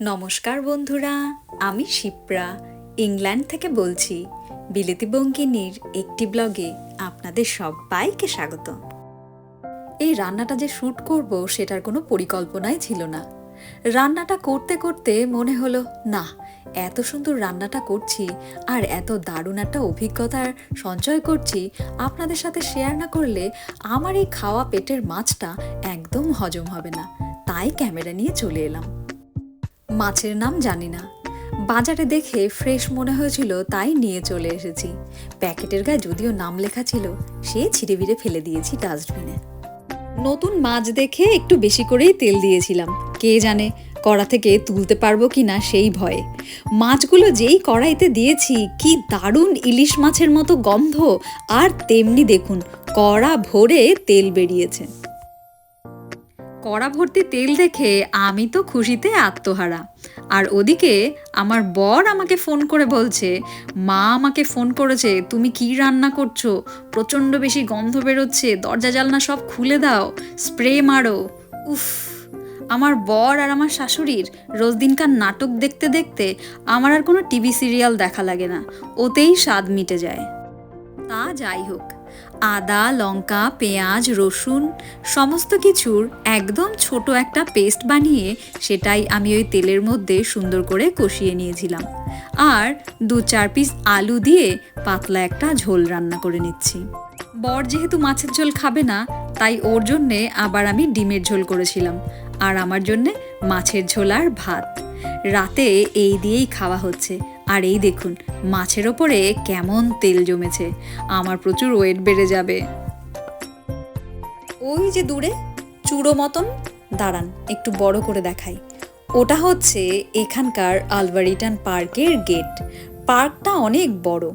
নমস্কার বন্ধুরা, আমি শিপ্রা। ইংল্যান্ড থেকে বলছি, বিলেতি বঙ্গিনীর একটি ব্লগে আপনাদের সবাইকে স্বাগত। এই রান্নাটা যে শ্যুট করব সেটার কোনো পরিকল্পনাই ছিল না। রান্নাটা করতে করতে মনে হলো, না, এত সুন্দর রান্নাটা করছি আর এত দারুণ একটা অভিজ্ঞতার সঞ্চয় করছি, আপনাদের সাথে শেয়ার না করলে আমার এই খাওয়া পেটের মাছটা একদম হজম হবে না। তাই ক্যামেরা নিয়ে চলে এলাম। মাছের নাম জানি না। বাজারে দেখে ফ্রেশ মনে হয়েছিল, তাই নিয়ে চলে এসেছি। প্যাকেটের গায়ে যদিও নাম লেখা ছিল, সে ছিঁড়ে বিড়ে ফেলে দিয়েছি ডাস্টবিনে। নতুন মাছ দেখে একটু বেশি করেই তেল দিয়েছিলাম। কে জানে কড়া থেকে তুলতে পারব কি না সেই ভয়ে। মাছগুলো যেই কড়াইতে দিয়েছি, কি দারুণ ইলিশ মাছের মতো গন্ধ। আর তেমনি দেখুন, কড়া ভরে তেল বেরিয়েছে। কড়া ভর্তি তেল দেখে আমি তো খুশিতে আত্মহারা। আর ওদিকে আমার বর আমাকে ফোন করে বলছে, মা আমাকে ফোন করেছে, তুমি কি রান্না করছ? প্রচণ্ড বেশি গন্ধ বেরোচ্ছে, দরজা জালনা সব খুলে দাও, স্প্রে মারো। উফ, আমার বর আর আমার শাশুড়ির রোজ দিনকার নাটক দেখতে দেখতে আমার আর কোনো টিভি সিরিয়াল দেখা লাগে না, ওতেই স্বাদ মিটে যায়। তা যাই হোক আদা, লঙ্কা, পেঁয়াজ, রসুন, সমস্ত কিছুর একদম ছোট একটা পেস্ট বানিয়ে সেটাই আমি ওই তেলের মধ্যে সুন্দর করে কষিয়ে নিয়েছিলাম। আর দু চার পিস আলু দিয়ে পাতলা একটা ঝোল রান্না করে নিচ্ছি। বর যেহেতু মাছের ঝোল খাবে না, তাই ওর জন্যে আবার আমি ডিমের ঝোল করেছিলাম। আর আমার জন্যে মাছের ঝোল আর ভাত। রাতে এই দিয়েই খাওয়া হচ্ছে। আর এই দেখুন, মাছের ওপরে কেমন তেল জমেছে। আমার প্রচুর ওয়েট বেড়ে যাবে। ওই যে দূরে, চূড়ো মতন। দাঁড়ান, একটু বড় করে দেখাই। ওটা হচ্ছে এখানকার আলভারিটান পার্কের গেট। পার্কটা অনেক বড়।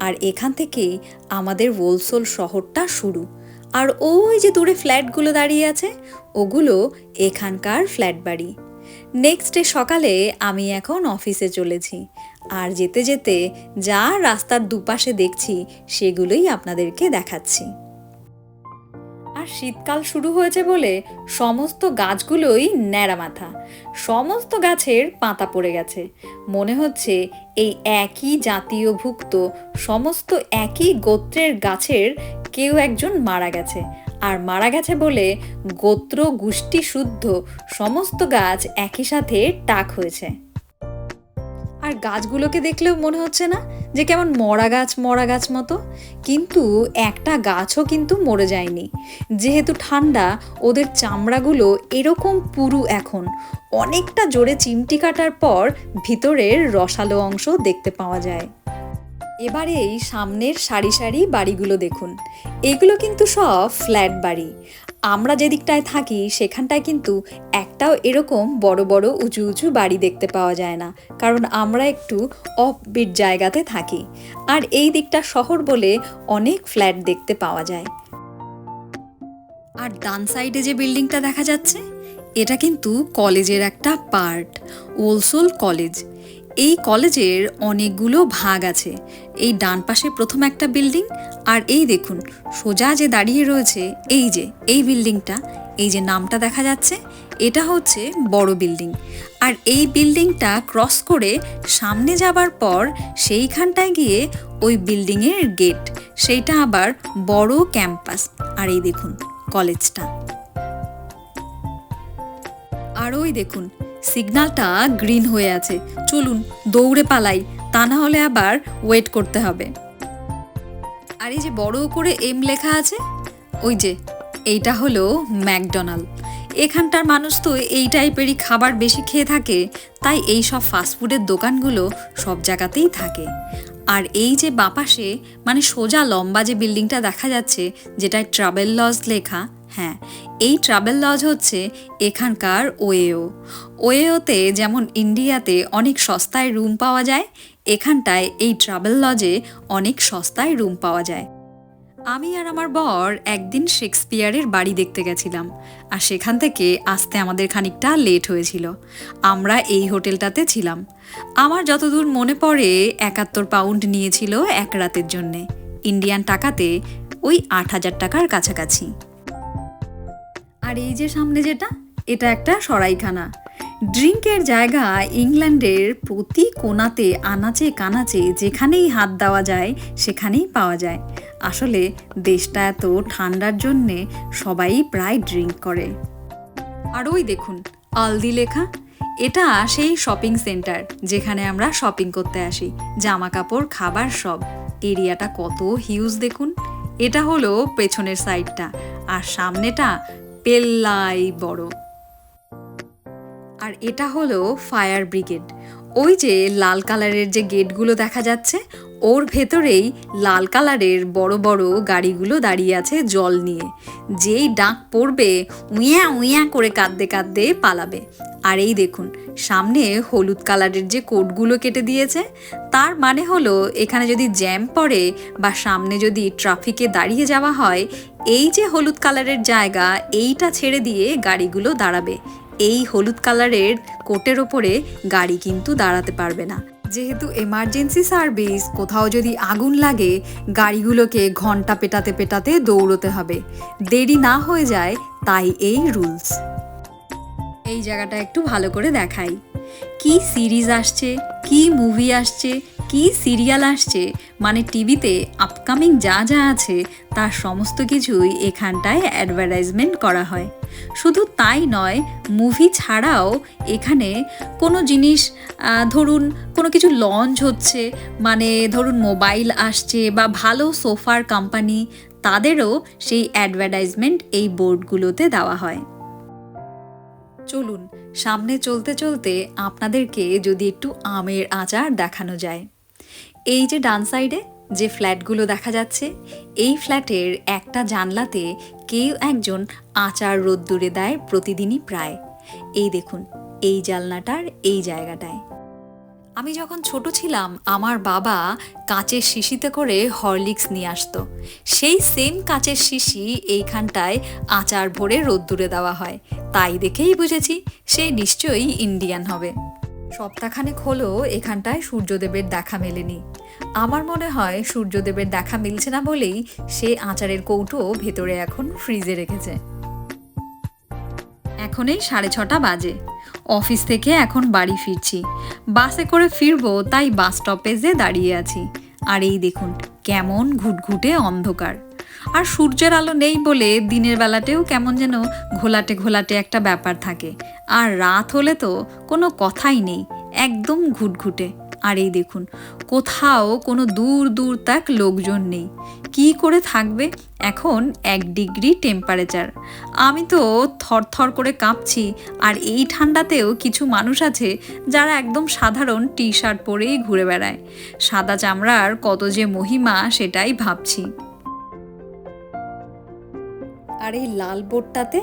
আর এখান থেকেই আমাদের ওলসোল শহরটা শুরু। আর ওই যে দূরে ফ্ল্যাটগুলো দাঁড়িয়ে আছে, ওগুলো এখানকার ফ্ল্যাট বাড়ি। নেক্সট ডে সকালে আমি এখন অফিসে চলেছি। আর যেতে যেতে যা রাস্তার দুপাশে দেখছি, সেগুলোই আপনাদেরকে দেখাচ্ছি। আর শীতকাল শুরু হয়েছে বলে সমস্ত গাছগুলোই ন্যাড়া মাথা। সমস্ত গাছের পাতা পড়ে গেছে। মনে হচ্ছে এই একই জাতীয়ভুক্ত, সমস্ত একই গোত্রের গাছের কেউ একজন মারা গেছে। আর মারা গেছে বলে গোত্র গোষ্ঠী শুদ্ধ সমস্ত গাছ একই সাথে টাক হয়েছে। আর গাছগুলোকে দেখলেও মনে হচ্ছে না যে কেমন মরা গাছ মরা গাছ মতো। কিন্তু একটা গাছও কিন্তু মরে যায়নি। যেহেতু ঠান্ডা, ওদের চামড়াগুলো এরকম পুরু এখন। অনেকটা জোরে চিমটি কাটার পর ভিতরের রসালো অংশ দেখতে পাওয়া যায়। এবারে এই সামনের সারি সারি বাড়িগুলো দেখুন। এগুলো কিন্তু সব ফ্ল্যাট বাড়ি। আমরা যে দিকটায় থাকি, সেখানটায় কিন্তু একটাও এরকম বড় বড় উঁচু উঁচু বাড়ি দেখতে পাওয়া যায় না। কারণ আমরা একটু অফবিট জায়গাতে থাকি। আর এই দিকটা শহর বলে অনেক ফ্ল্যাট দেখতে পাওয়া যায়। আর ডান সাইডে যে বিল্ডিংটা দেখা যাচ্ছে, এটা কিন্তু কলেজের একটা পার্ট, ওলসোল কলেজ। এই কলেজের অনেকগুলো ভাগ আছে। এই ডান পাশে প্রথম একটা বিল্ডিং আর এই দেখুন, সোজা যে দাঁড়িয়ে রয়েছে, এই যে, এই বিল্ডিংটা, এই যে নামটা দেখা যাচ্ছে, এটা হচ্ছে বড় বিল্ডিং। আর এই বিল্ডিংটা ক্রস করে সামনে যাবার পর সেইখানটায় গিয়ে ওই বিল্ডিংয়ের গেট, সেইটা আবার বড় ক্যাম্পাস। আর এই দেখুন, কলেজটা। আর ওই দেখুন সিগন্যালটা গ্রিন হয়ে আছে। চলুন, দৌড়ে পালাই। তা না হলে আবার ওয়েট করতে হবে। আর এই যে বড় করে এম লেখা আছে, ওই যে, এইটা হলো ম্যাকডোনাল্ড। এখানটার মানুষ তো এই টাইপেরই খাবার বেশি খেয়ে থাকে, তাই এই সব ফাস্টফুডের দোকানগুলো সব জায়গাতেই থাকে। আর এই যে বাপাশে মানে সোজা লম্বা যে বিল্ডিংটা দেখা যাচ্ছে, যেটায় ট্রাভেল লজ লেখা হ্যাঁ এই ট্রাভেল লজ হচ্ছে এখানকার ওয়েও। ওয়েওতে যেমন ইন্ডিয়াতে অনেক সস্তায় রুম পাওয়া যায়, এখানটায় এই ট্রাভেল লজে অনেক সস্তায় রুম পাওয়া যায়। আমি আর আমার বর একদিন শেক্সপিয়ারের বাড়ি দেখতে গেছিলাম, আর সেখান থেকে আসতে আমাদের খানিকটা লেট হয়েছিল। আমরা এই হোটেলটাতে ছিলাম। আমার যতদূর মনে পড়ে, একাত্তর পাউন্ড নিয়েছিল এক রাতের জন্যে। ইন্ডিয়ান টাকাতে ওই আট হাজার টাকার কাছাকাছি। আর এই যে সামনে যেটা, এটা একটা সরাইখানা। ড্রিঙ্কের জায়গা ইংল্যান্ডের প্রতি কোনাতে আনাচে কানাচে যেখানেই হাত দেওয়া যায়, সেখানেই পাওয়া যায়। আসলে দেশটা এত ঠান্ডার জন্যে সবাই প্রায় ড্রিঙ্ক করে। আর ওই দেখুন, আলদি লেখা। এটা সেই শপিং সেন্টার, যেখানে আমরা শপিং করতে আসি। জামা কাপড় খাবার সব। এরিয়াটা কত হিউজ দেখুন। এটা হলো পেছনের সাইডটা। আর সামনেটা পেল্লাই বড়। আর এটা হলো ফায়ার ব্রিগেড। ওই যে লাল কালারের যে গেটগুলো দেখা যাচ্ছে, ওর ভেতরেই লাল কালারের বড় বড় গাড়িগুলো দাঁড়িয়ে আছে জল নিয়ে। যেই ডাক পড়বে, উইয়া উইয়া করে কাঁদতে কাঁদতে পালাবে। আর এই দেখুন, সামনে হলুদ কালারের যে কোটগুলো কেটে দিয়েছে, তার মানে হলো এখানে যদি জ্যাম পড়ে বা সামনে যদি ট্রাফিকে দাঁড়িয়ে যাওয়া হয় এই যে হলুদ কালারের জায়গা, এইটা ছেড়ে দিয়ে গাড়িগুলো দাঁড়াবে। এই হলুদ কালারের কোটের ওপরে গাড়ি কিন্তু দাঁড়াতে পারবে না। যেহেতু এমার্জেন্সি সার্ভিস কোথাও যদি আগুন লাগে, গাড়িগুলোকে ঘণ্টা পেটাতে পেটাতে দৌড়তে হবে। দেরি না হয়ে যায়, তাই এই রুলস এই জায়গাটা একটু ভালো করে দেখাই। কি সিরিজ আসছে, কি মুভি আসছে, কি সিরিয়াল আসছে মানে টিভিতে আপকামিং যা যা আছে, তার সমস্ত কিছুই এখানটায় অ্যাডভার্টাইজমেন্ট করা হয়। শুধু তাই নয় মুভি ছাড়াও এখানে কোনো জিনিস ধরুন কোনো কিছু লঞ্চ হচ্ছে মানে ধরুন মোবাইল আসছে বা ভালো সোফার কোম্পানি তাদেরও সেই অ্যাডভার্টাইজমেন্ট এই বোর্ডগুলোতে দেওয়া হয়। চলুন, সামনে চলতে চলতে আপনাদেরকে যদি একটু আমের আচার দেখানো যায়। এই যে ডান সাইডে যে ফ্ল্যাটগুলো দেখা যাচ্ছে, এই ফ্ল্যাটের একটা জানলাতে কেউ একজন আচার রোদ্দুরে দেয় প্রতিদিনই প্রায়। এই দেখুন, এই জানলাটার এই জায়গাটায়। আমি যখন ছোট ছিলাম, আমার বাবা কাঁচের শিশিতে করে হরলিক্স নিয়ে আসতো। সেই সেম কাঁচের শিশি এইখানটায় আচার ভরে রোদ্দুরে দেওয়া হয়। তাই দেখেই বুঝেছি সে নিশ্চয়ই ইন্ডিয়ান হবে। সপ্তাহখানেক হলো এখানটায় সূর্যদেবের দেখা মেলেনি। আমার মনে হয় সূর্যদেবের দেখা মিলছে না বলেই সে আচারের কৌটো ভেতরে এখন ফ্রিজে রেখেছে। এখন এই সাড়ে ছটা বাজে। অফিস থেকে এখন বাড়ি ফিরছি। বাসে করে ফিরবো, তাই বাস স্টপেজে দাঁড়িয়ে আছি। আর এই দেখুন, কেমন ঘুটঘুটে অন্ধকার। আর সূর্যের আলো নেই বলে দিনের বেলাতেও কেমন যেন ঘোলাটে ঘোলাটে একটা ব্যাপার থাকে। আর রাত হলে তো কোনো কথাই নেই, একদম ঘুটঘুটে। আর এই দেখুন, কোথাও কোনো দূর দূর তাক লোকজন নেই। কি করে থাকবে? এখন এক ডিগ্রি টেম্পারেচার আমি তো থরথর করে কাঁপছি, আর এই ঠান্ডাতেও কিছু মানুষ আছে যারা একদম সাধারণ টি শার্ট পরেই ঘুরে বেড়ায়। সাদা চামড়ার কত যে মহিমা সেটাই ভাবছি। আর এই লাল বোর্ডটাতে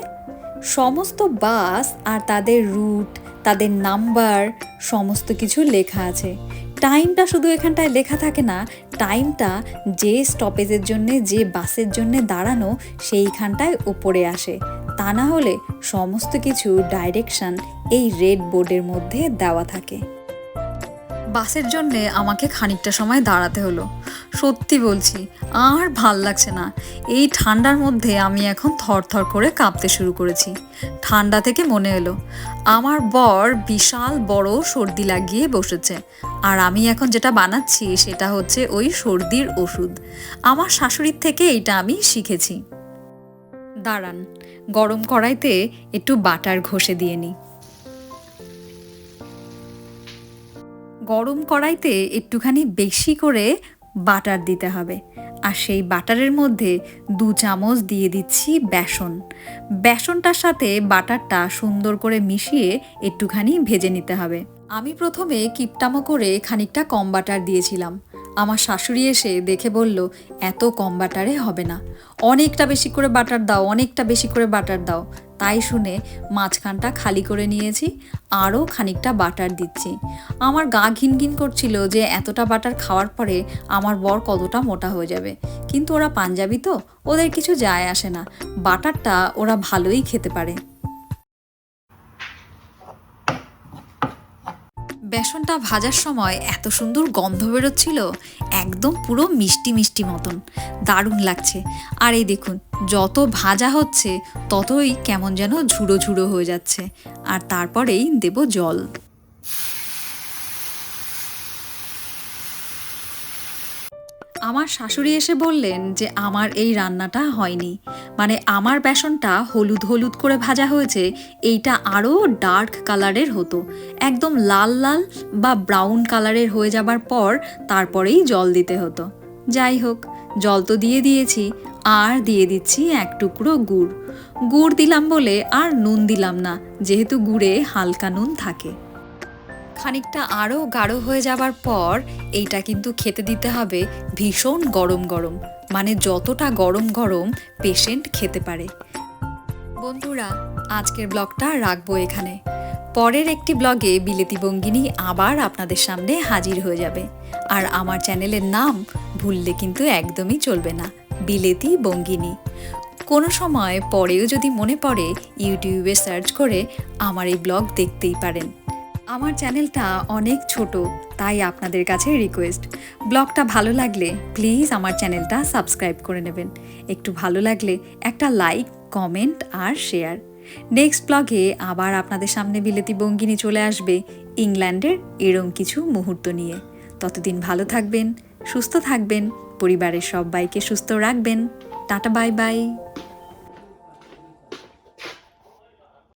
সমস্ত বাস আর তাদের রুট তাদের নাম্বার, সমস্ত কিছু লেখা আছে। টাইমটা শুধু এখানটায় লেখা থাকে না, টাইমটা যে স্টপেজের জন্যে, যে বাসের জন্যে দাঁড়ানো, সেইখানটায় ওপরে আসে। তা না হলে সমস্ত কিছু ডাইরেকশন এই রেড বোর্ডের মধ্যে দেওয়া থাকে। বাসের জন্যে আমাকে খানিকটা সময় দাঁড়াতে হলো। সত্যি বলছি, আর ভালো লাগছে না। এই ঠান্ডার মধ্যে আমি এখন থরথর করে কাঁপতে শুরু করেছি। ঠান্ডা থেকে মনে এলো, আমার বর বিশাল বড় সর্দি লাগিয়ে বসেছে। আর আমি এখন যেটা বানাচ্ছি সেটা হচ্ছে ওই সর্দির ওষুধ। আমার শাশুড়ির থেকে এইটা আমি শিখেছি। দাঁড়ান, গরম কড়াইতে একটু বাটার ঘষে দিয়ে নিই। গরম কড়াইতে একটুখানি বেশি করে বাটার দিতে হবে। আর সেই বাটারের মধ্যে দু চামচ দিয়ে দিচ্ছি বেসন। বেসনটার সাথে বাটারটা সুন্দর করে মিশিয়ে একটুখানি ভেজে নিতে হবে। আমি প্রথমে কিপটামো করে খানিকটা কম বাটার দিয়েছিলাম। আমার শাশুড়ি এসে দেখে বলল, এত কম বাটারে হবে না। অনেকটা বেশি করে বাটার দাও, অনেকটা বেশি করে বাটার দাও। তাই শুনে মাঝখানটা খালি করে নিয়েছি, আরও খানিকটা বাটার দিচ্ছি। আমার গা ঘিন ঘিন করছিল যে এতটা বাটার খাওয়ার পরে আমার বর কতটা মোটা হয়ে যাবে। কিন্তু ওরা পাঞ্জাবি তো, ওদের কিছু যায় আসে না। বাটারটা ওরা ভালোই খেতে পারে। বেসনটা ভাজার সময় এত সুন্দর গন্ধ বেরোচ্ছিল, একদম পুরো মিষ্টি মিষ্টি মতন। দারুণ লাগছে। আর এই দেখুন, যত ভাজা হচ্ছে, ততই কেমন যেন ঝুড়ো ঝুড়ো হয়ে যাচ্ছে। আর তারপরেই দেব জল। আমার শাশুড়ি এসে বললেন যে, আমার এই রান্নাটা হয়নি। মানে আমার বেসনটা হলুদ হলুদ করে ভাজা হয়েছে, এইটা আরও ডার্ক কালারের হতো। একদম লাল লাল বা ব্রাউন কালারের হয়ে যাবার পর তারপরেই জল দিতে হতো। যাই হোক, জল তো দিয়ে দিয়েছি, আর দিয়ে দিচ্ছি এক টুকরো গুড়। গুড় দিলাম বলে আর নুন দিলাম না, যেহেতু গুড়ে হালকা নুন থাকে। খানিকটা আরও গাঢ় হয়ে যাবার পর এইটা কিন্তু খেতে দিতে হবে ভীষণ গরম গরম। মানে যতটা গরম গরম পেশেন্ট খেতে পারে। বন্ধুরা, আজকের ব্লগটা রাখব এখানে। পরের একটি ব্লগে বিলেতি বঙ্গিনী আবার আপনাদের সামনে হাজির হয়ে যাবে। আর আমার চ্যানেলের নাম ভুললে কিন্তু একদমই চলবে না, বিলেতি বঙ্গিনী। কোনো সময় পরেও যদি মনে পড়ে, ইউটিউবে সার্চ করে আমার এই ব্লগ দেখতেই পারেন। আমার চ্যানেলটা অনেক ছোট, তাই আপনাদের কাছে রিকোয়েস্ট ব্লগটা ভালো লাগলে প্লিজ আমার চ্যানেলটা সাবস্ক্রাইব করে নেবেন। একটু ভালো লাগলে একটা লাইক কমেন্ট আর শেয়ার নেক্সট ব্লগে আবার আপনাদের সামনে বিলেতি বঙ্গিনী চলে আসবে ইংল্যান্ডের এরম কিছু মুহূর্ত নিয়ে। ততদিন ভালো থাকবেন, সুস্থ থাকবেন, পরিবারের সবাইকে সুস্থ রাখবেন। Tata bye bye